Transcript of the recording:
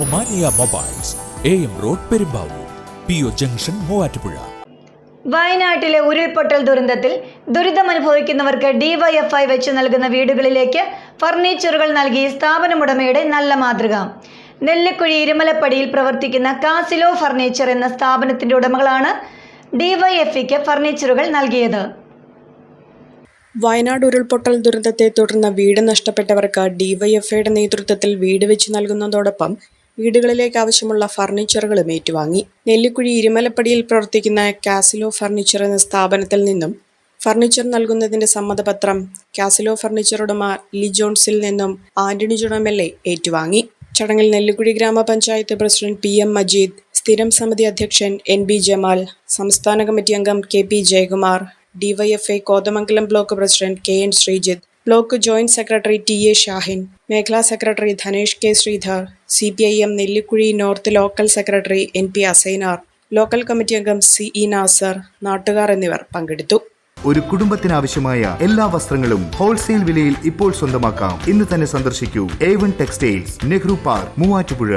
Omania mobiles A M road Perumbavoor P O junction Muvattupuzha. വയനാട്ടിലെ ഉരുൾപൊട്ടൽ ദുരന്തത്തിൽ ദുരിതമനുഭവിക്കുന്നവർക്ക് DYFI വെച്ച് നൽകുന്ന വീടുകളിലേക്ക് ഫർണിച്ചറുകൾ നൽകി സ്ഥാപനമുടമയുടെ നല്ല മാതൃക. നെല്ലിക്കുഴി ഇരുമലപ്പടിയിൽ പ്രവർത്തിക്കുന്ന കാസിലോ ഫർണിച്ചർ എന്ന സ്ഥാപനത്തിന്റെ ഉടമകളാണ് ഡിവൈഎഫ്ഐക്ക് ഫർണിച്ചറുകൾ നൽകിയത്. വയനാട് ഉരുൾപൊട്ടൽ ദുരന്തത്തെ തുടർന്ന് വീട് നഷ്ടപ്പെട്ടവർക്ക് ഡിവൈഎഫ്ഐയുടെ നേതൃത്വത്തിൽ വീട് വെച്ച് നൽകുന്നതോടൊപ്പം വീടുകളിലേക്ക് ആവശ്യമുള്ള ഫർണിച്ചറുകളും ഏറ്റുവാങ്ങി. നെല്ലിക്കുഴി ഇരുമലപ്പടിയിൽ പ്രവർത്തിക്കുന്ന കാസിലോ ഫർണിച്ചർ എന്ന സ്ഥാപനത്തിൽ നിന്നും ഫർണിച്ചർ നൽകുന്നതിന്റെ സമ്മതപത്രം കാസിലോ ഫർണിച്ചർ ഉടമ ലിജോൺസിൽ നിന്നും ആന്റണി ജോൺ എം ഏറ്റുവാങ്ങി. ചടങ്ങിൽ നെല്ലിക്കുഴി ഗ്രാമപഞ്ചായത്ത് പ്രസിഡന്റ് പി എം മജീദ് സ്ഥിരം സമിതി അധ്യക്ഷൻ എൻ ബി ജമാൽ സംസ്ഥാന കമ്മിറ്റി അംഗം K P Jayakumar DYFI Kothamangalam block president K N Sreejith block joint secretary T A Shahin മേഖലാ secretary Dhanesh K Sreedhar C P I M Nellikuzhi north local secretary N P Assainar local committee അംഗം C E Nasar നാട്ടുകാർ എന്നിവർ പങ്കെടുത്തു. ഒരു കുടുംബത്തിനാവശ്യമായ എല്ലാ വസ്ത്രങ്ങളും wholesale വിലയിൽ ഇപ്പോൾ സ്വന്തമാക്കാം. ഇന്ന് തന്നെ സന്ദർശിക്കൂ. A one textiles Nehru park Muvattupuzha.